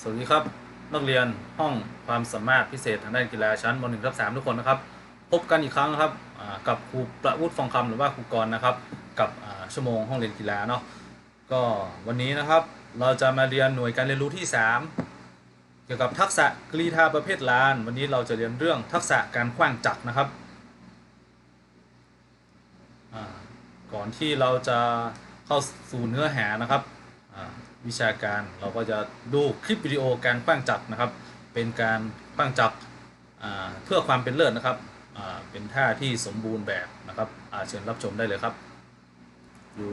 สวัสดีครับ นักเรียนห้องความสามารถพิเศษทางด้านกีฬาชั้นม .1 ทับ3ทุกคนนะครับ พบกันอีกครั้งนะครับกับครูประวุฒิฟองคำหรือว่าครูกรนะครับ กับชั่วโมงห้องเรียนกีฬาเนาะก็วันนี้นะครับเราจะมาเรียนหน่วยการเรียนรู้ที่ 3 เกี่ยวกับทักษะกรีธาประเภทลาน วันนี้เราจะเรียนเรื่องทักษะการขว้างจักรนะครับก่อนที่เราจะเข้าสู่เนื้อหานะครับ วิชาการเราก็จะดูคลิปวิดีโอการปั้งจักรนะครับ เป็นการปั้งจักรเพื่อความเป็นเลิศนะครับเป็นท่าที่สมบูรณ์แบบนะครับเชิญรับชมได้เลยครับดู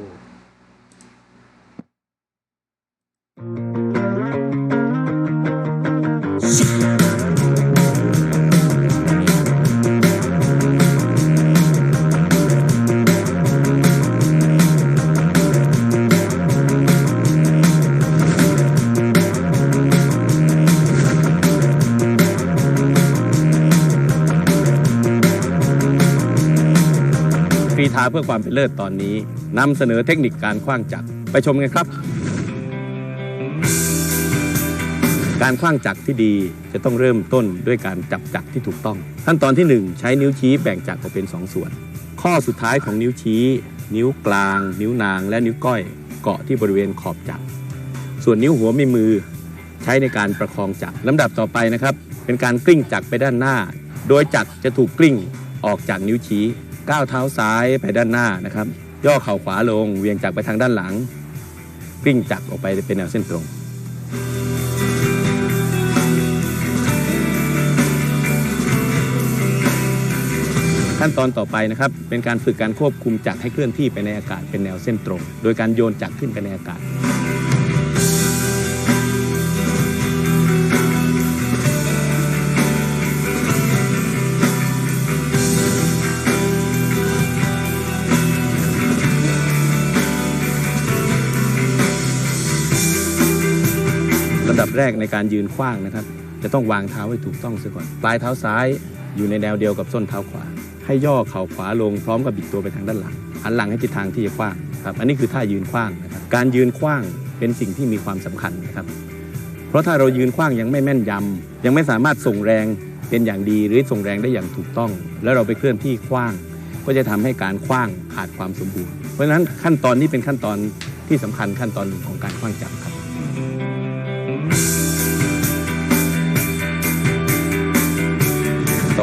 กรีธาเพื่อความเป็นเลิศตอนนี้นำเสนอเทคนิคการคว้างจักรไปชมกันครับ การคว้างจักรที่ดีจะต้องเริ่มต้นด้วยการจับจักรที่ถูกต้อง ขั้นตอนที่ 1 ใช้นิ้วชี้แบ่งจักรออกเป็น 2 ส่วน ข้อสุดท้ายของนิ้วชี้ นิ้วกลาง นิ้วนาง และนิ้วก้อยเกาะที่บริเวณขอบจักรส่วนนิ้วหัวไม่มือ ใช้ในการประคองจักรลำดับต่อไปนะครับ เป็นการกลิ้งจักรไปด้านหน้า โดยจักรจะถูกกลิ้งออกจากนิ้วชี้ ก้าวเท้าซ้ายไปด้านหน้านะครับ ย่อเข่าขวาลง เวียงจักรไปทางด้านหลังกลิ้งจักรออกไปเป็นแนวเส้นตรงขั้นตอนต่อไปนะครับ เป็นการฝึกการควบคุมจักรให้เคลื่อนที่ไปในอากาศเป็นแนวเส้นตรง โดยการโยนจักรขึ้นไปในอากาศ แรกในการยืนขว้างนะครับ จะต้องวางเท้าให้ถูกต้องเสียก่อน ปลายเท้าซ้ายอยู่ในแนวเดียวกับส้นเท้าขวา ให้ย่อเข่าขวาลงพร้อมกับบิดตัวไปทางด้านหลังหันหลังให้ทิศทางที่จะขว้างครับอันนี้คือท่ายืนขว้างนะครับการยืนขว้างเป็นสิ่งที่มีความสำคัญนะครับ เพราะถ้าเรายืนขว้างยังไม่แม่นยำยังไม่สามารถส่งแรงเป็นอย่างดีหรือส่งแรงได้อย่างถูกต้อง แล้วเราไปเคลื่อนที่ขว้าง ก็จะทำให้การขว้างขาดความสมบูรณ์เพราะฉะนั้นขั้นตอนนี้เป็นขั้นตอนที่สำคัญขั้นตอนหนึ่งของการขว้างจักรครับ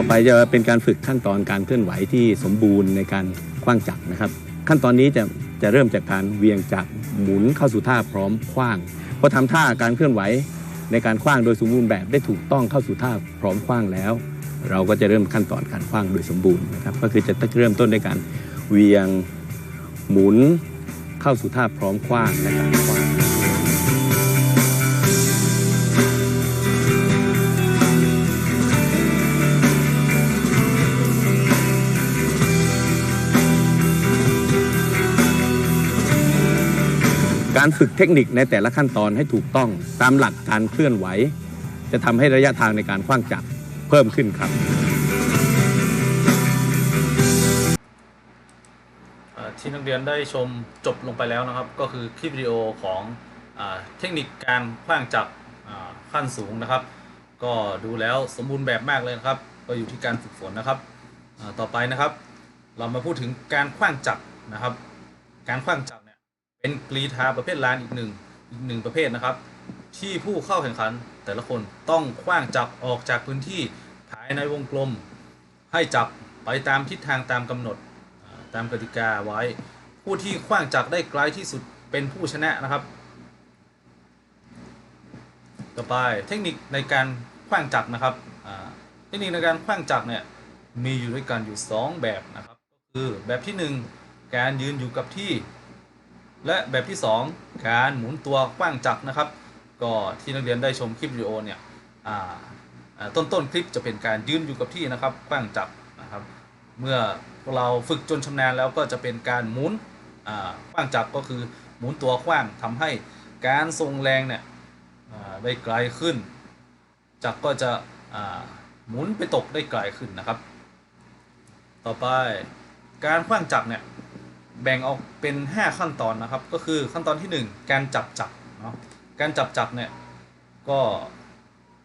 ต่อไปจะเป็นการฝึกขั้นตอนการเคลื่อนไหวที่สมบูรณ์ในการคว้างจักรนะครับ ขั้นตอนนี้จะจะเริ่มจากการเวียงจักรหมุนเข้าสู่ท่าพร้อมคว้างพอทำท่าการเคลื่อนไหวในการคว้างโดยสมบูรณ์แบบได้ถูกต้องเข้าสู่ท่าพร้อมคว้างแล้ว เราก็จะเริ่มขั้นตอนการคว้างโดยสมบูรณ์นะครับ ก็คือจะเริ่มต้นด้วยการเวียงหมุนเข้าสู่ท่าพร้อมคว้างและการคว้าง การฝึกเทคนิคในแต่ละขั้นตอนให้ถูกต้องตามหลักการเคลื่อนไหว จะทำให้ระยะทางในการคว้างจักรเพิ่มขึ้นครับ อ่าที่นักเรียนได้ชมจบลงไปแล้วนะครับ ก็คือคลิปวิดีโอของอาเทคนิคการขว้างจักรอ่าขั้นสูงนะครับ ก็ดูแล้วสมบูรณ์แบบมากเลยนะครับ ก็อยู่ที่การฝึกฝนนะครับอ่าต่อไปนะครับ เรามาพูดถึงการขว้างจักรนะครับ การขว้างจักร เป็นกรีธาประเภทลานอีกหนึ่งอีกหนึ่งประเภทนะครับ ที่ผู้เข้าแข่งขันแต่ละคนต้องขว้างจักรออกจากพื้นที่ภายในวงกลม ให้จับไปตามทิศทางตามกำหนดตามกติกาไว้ ผู้ที่ขว้างจักรได้ไกลที่สุดเป็นผู้ชนะนะครับ ต่อไปเทคนิคในการขว้างจักรนะครับเทคนิคในการขว้างจักรเนี่ยมีอยู่ด้วยกันอยู่ 2 แบบนะครับ ก็คือแบบที่ 1 การยืนอยู่กับที่ และแบบที่ 2 การหมุนตัวขว้างจักรนะครับ ก็ที่นักเรียนได้ชมคลิปวิดีโอเนี่ยต้นต้นคลิปจะเป็นการยืนอยู่กับที่นะครับขว้างจักรนะครับ เมื่อพวกเราฝึกจนชำนาญแล้วก็จะเป็นการหมุนอ่าขว้างจักรก็คือหมุนตัวขว้างทำให้การทรงแรงเนี่ยได้ไกลขึ้น จักรก็จะหมุนไปตกได้ไกลขึ้นนะครับ ต่อไปการขว้างจักรเนี่ย แบ่งออกเป็น 5 ขั้นตอนนะครับ ก็คือขั้นตอนที่ 1 การจับจักรเนาะการจับจักรเนี่ยก็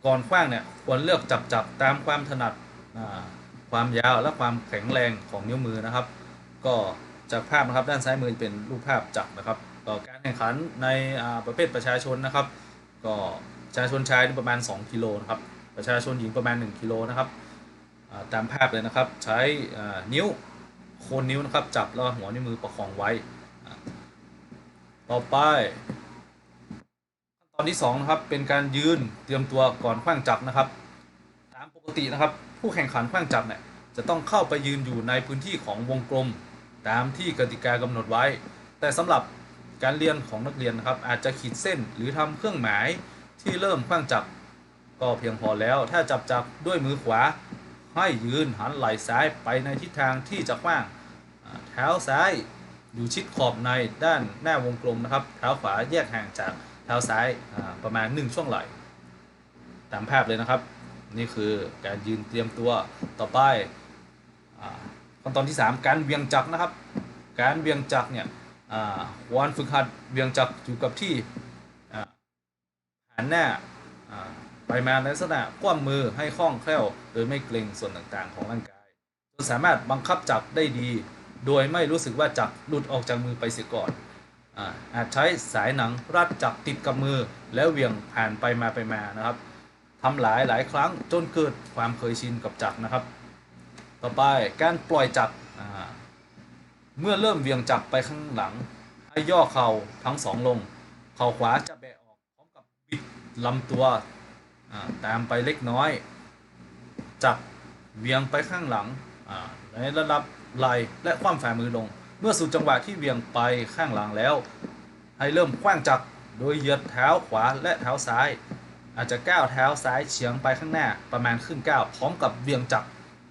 ก่อนขว้างเนี่ยควรเลือกจับจับตามความถนัดความยาวและความแข็งแรงของนิ้วมือนะครับ ก็จากภาพนะครับด้านซ้ายมือเป็นรูปภาพจักรนะครับก็การแข่งขันในประเภทประชาชนนะครับ ก็ประชาชนชายประมาณ 2 กิโลนะครับประชาชนหญิงประมาณ 1 กิโลนะครับตามภาพเลยนะครับใช้นิ้ว คนนิ้วนะครับจับแล้วหัวนิ้วมือประคองไว้ ต่อไปขั้นตอนที่2นะครับเป็นการยืนเตรียมตัวก่อนขว้างจักรนะครับตามปกตินะครับ ผู้แข่งขันขว้างจักรเนี่ยจะต้องเข้าไปยืนอยู่ในพื้นที่ของวงกลม ตามที่กติกากำหนดไว้ แต่สำหรับการเรียนของนักเรียนนะครับ อาจจะขีดเส้นหรือทำเครื่องหมายที่เริ่มขว้างจักรก็เพียงพอแล้ว ถ้าจับจักรด้วยมือขวา ให้ยืนหันไหล่ซ้ายไปในทิศทางที่จะขว้างอ่าเท้าซ้ายอยู่ชิดขอบในด้านหน้าวงกลมนะครับเท้าขวาแยกห่างจากเท้าซ้ายประมาณ 1 ช่วงไหล่ตามภาพเลยนะครับ นี่คือการยืนเตรียมตัวต่อไปขั้นตอนที่ 3 การเวียงจักรนะครับ การเวียงจักรเนี่ยอ่าวานฝึกหัดเวียงจักรอยู่กับที่อ่าหันหน้า ไปมาในลักษณะคว่ำมือให้คล่องแคล่ว โดยไม่เกรงส่วนต่างๆ ของร่างกายจนสามารถบังคับจักรได้ดี โดยไม่รู้สึกว่าจักรหลุดออกจากมือไปเสียก่อนอาอาจใช้สายหนังรัดจักรติดกับมือ แล้วเหวี่ยงผ่านไปมาไปมานะครับทำหลายหลายครั้งจนเกิดความเคยชินกับจักรนะครับ ต่อไปการปล่อยจักรอ่าเมื่อเริ่มเหวี่ยงจักรไปข้างหลังให้ย่อเข่าทั้งสองลง เข่าขวาจะแบะออกพร้อมกับบิดลำตัว ตามไปเล็กน้อย จับเวียงไปข้างหลังในระดับไหลและคว่ำฝ่ามือลง เมื่อสู่จังหวะที่เวียงไปข้างหลังแล้ว ให้เริ่มคว้างจักรโดยเหยียดเท้าขวาและเท้าซ้าย อาจจะก้าวเท้าซ้ายเฉียงไปข้างหน้าประมาณครึ่งก้าวพร้อมกับเวียงจักร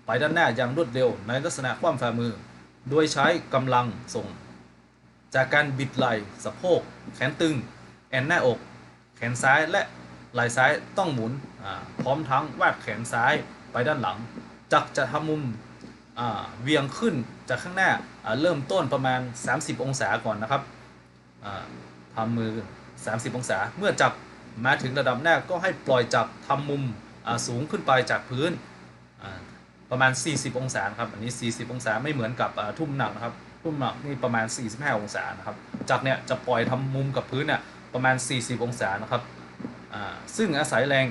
ไปด้านหน้าอย่างรวดเร็วในลักษณะคว่ำฝ่ามือ โดยใช้กำลังส่ง จากการบิดไหล่สะโพก แขนตึง แอนหน้าอก แขนซ้ายและ ไหล่ซ้ายต้องหมุนพร้อมทั้งวาดแขนซ้ายไปด้านหลัง จักจะทำมุมเวียงขึ้นจากข้างหน้าอ่เริ่มต้นประมาณ 30 องศาก่อนนะครับทำมือ 30 องศา เมื่อจับมาถึงระดับหน้าก็ให้ปล่อยจับทำมุมสูงขึ้นไปจากพื้นประมาณ 40 องศาครับอันนี้ 40 องศาไม่เหมือนกับทุ่มหนักนะครับทุ่มหนักนี่ประมาณ 45 องศานะครับจักเนี่ยจะปล่อยทำมุมกับพื้นเนี่ยประมาณ 40 องศานะครับ ซึ่งอาศัยแรง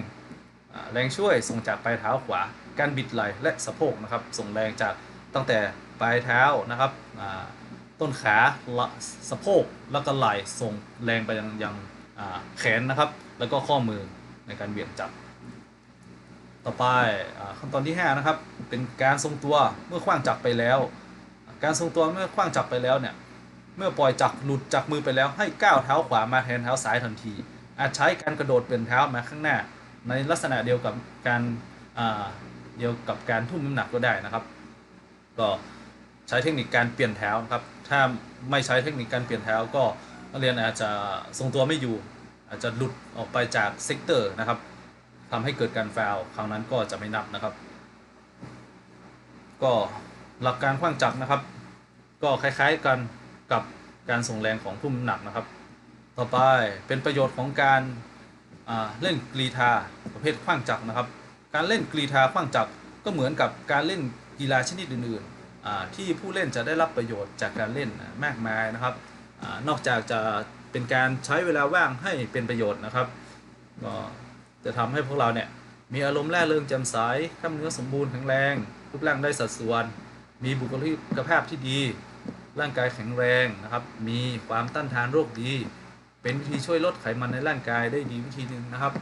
แรงช่วยส่งจากปลายเท้าขวา การบิดไหล่และสะโพกนะครับ ส่งแรงจากตั้งแต่ปลายเท้านะครับต้นขาละสะโพกแล้วก็ไหล่ส่งแรงไปยังยังแขนนะครับ แล้วก็ข้อมือในการเบี่ยงจับ ต่อไปอขั้นตอนที่5นะครับเป็นการทรงตัวเมื่อขว้างจักรไปแล้ว การทรงตัวเมื่อขว้างจักรไปแล้วเนี่ยเมื่อปล่อยจักหลุดจากมือไปแล้วให้ก้าวเท้าขวามาแทนเท้าซ้ายทันที อาจใช้การกระโดดเปลี่ยนเท้ามาข้างหน้า ในลักษณะเดียวกับการเดียวกับการทุ่มน้ำหนักก็ได้นะครับ ก็ใช้เทคนิคการเปลี่ยนเท้านะครับ ถ้าไม่ใช้เทคนิคการเปลี่ยนเท้าก็นักเรียนอาจจะทรงตัวไม่อยู่ อาจจะหลุดออกไปจากเซกเตอร์นะครับทำให้เกิดการฟาวล์ครั้งนั้นก็จะไม่นับนะครับ ก็หลักการขว้างจักรนะครับ ก็คล้ายๆกันกับการส่งแรงของทุ่มน้ำหนักนะครับ ต่อไปเป็นประโยชน์ของการเล่นกรีธาประเภทขว้างจักรนะครับ การเล่นกรีธาขว้างจักรก็เหมือนกับการเล่นกีฬาชนิดอื่นๆที่ผู้เล่นจะได้รับประโยชน์จากการเล่นมากมายนะครับอนอกจากจะเป็นการใช้เวลาว่างให้เป็นประโยชน์นะครับก็จะทำให้พวกเราเนี่ยมีอารมณ์แร่เริงแจ่มใสกล้ามเนื้อสมบูรณ์แข็งแรงรูปร่างได้สัดส่วน มีบุคลิกภาพที่ดี ร่างกายแข็งแรงนะครับ มีความต้านทานโรคดี เป็นวิธีช่วยลดไขมันในร่างกายได้ดีวิธีหนึ่งนะครับ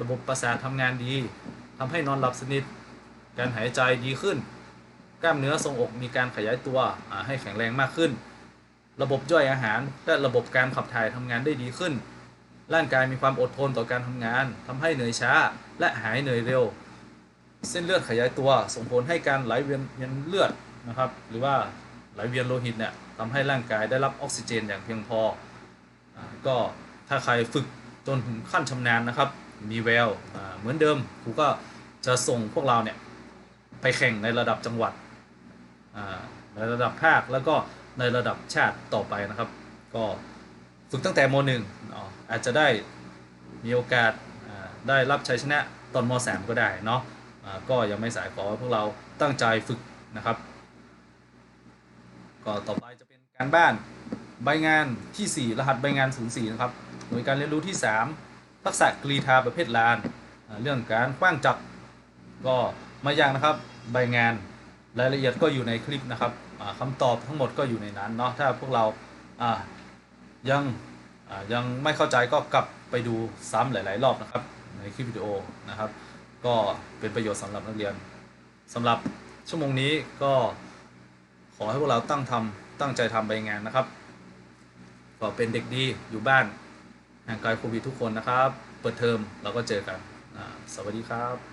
ระบบประสาททำงานดีทำให้นอนหลับสนิท การหายใจดีขึ้น กล้ามเนื้อทรงอกมีการขยายตัวให้แข็งแรงมากขึ้น ระบบย่อยอาหารและระบบการขับถ่ายทำงานได้ดีขึ้น ร่างกายมีความอดทนต่อการทำงานทำให้เหนื่อยช้าและหายเหนื่อยเร็ว เส้นเลือดขยายตัวส่งผลให้การไหลเวียนเลือดนะครับ หรือว่าไหลเวียนโลหิตเนี่ยทำให้ร่างกายได้รับออกซิเจนอย่างเพียงพอ ก็ถ้าใครฝึกจนถึงขั้นชำนาญนะครับ มีแววเหมือนเดิมครูก็จะส่งพวกเราเนี่ยไปแข่งในระดับจังหวัดในระดับภาคแล้วก็ในระดับชาติต่อไปนะครับ ก็ฝึกตั้งแต่มหนึ่งอาจจะได้มีโอกาสได้รับชัยชนะตอนม .3 ก็ได้เนาะอ่าก็ยังไม่สายขอพวกเราตั้งใจฝึกนะครับ ก็ต่อไปจะเป็นการบ้าน ใบงานที่ 4 รหัสใบงาน 04 นะครับ หน่วยการเรียนรู้ที่ 3 ทักษะกรีธาประเภทลาน เรื่องการคว้างจักรก็ไม่ยากนะครับ ใบงานรายละเอียดก็อยู่ในคลิปนะครับอ่าคำตอบทั้งหมดก็อยู่ในนั้นเนาะ ถ้าพวกเรายังยังไม่เข้าใจก็กลับไปดูซ้ำหลาย ๆ รอบนะครับ ในคลิปวิดีโอนะครับ ก็เป็นประโยชน์สำหรับนักเรียนสำหรับชั่วโมงนี้ก็ขอให้พวกเราตั้งทำตั้งใจทำใบงานนะครับ ก็เป็นเด็กดีอยู่บ้านห่างไกลโควิดทุกคนนะครับ เปิดเทอมเราก็เจอกัน สวัสดีครับ